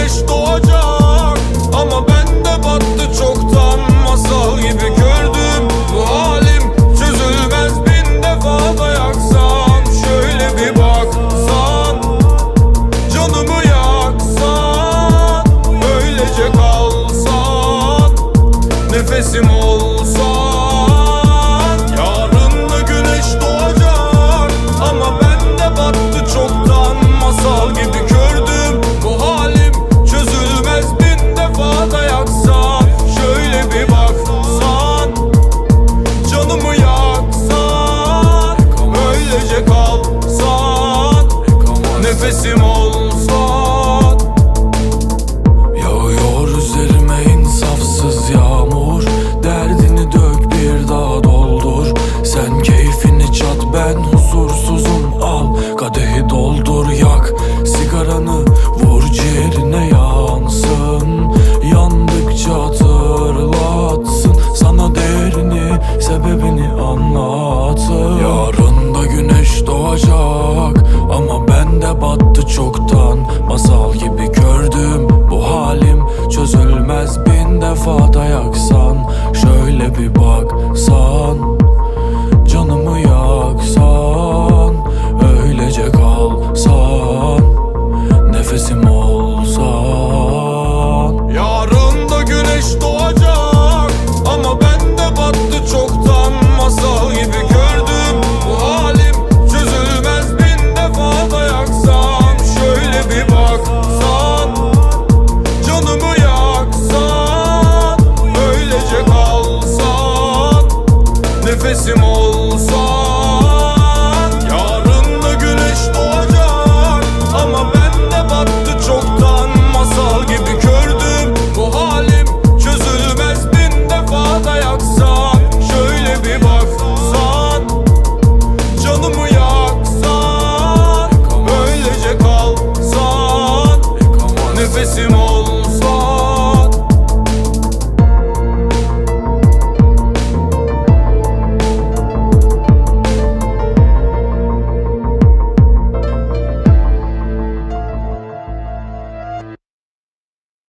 güneş doğacak. Ama ben de battı çoktan masal gibi gördüm. Bu halim çözülmez bin defa dayaksam. Şöyle bir baksan Canımı yaksan Öylece kalsan. Nefesim ol mevsim olsa Yağıyor üzerime insafsız yağmur. Derdini dök bir daha doldur. Sen keyfini çat ben huzursuzum. battı çoktan masal gibi gördüm. Bu halim çözülmez bin defa dayaksam. Şöyle bir baksan Canımı yaksan. Öylece kalsan Nefesim olsan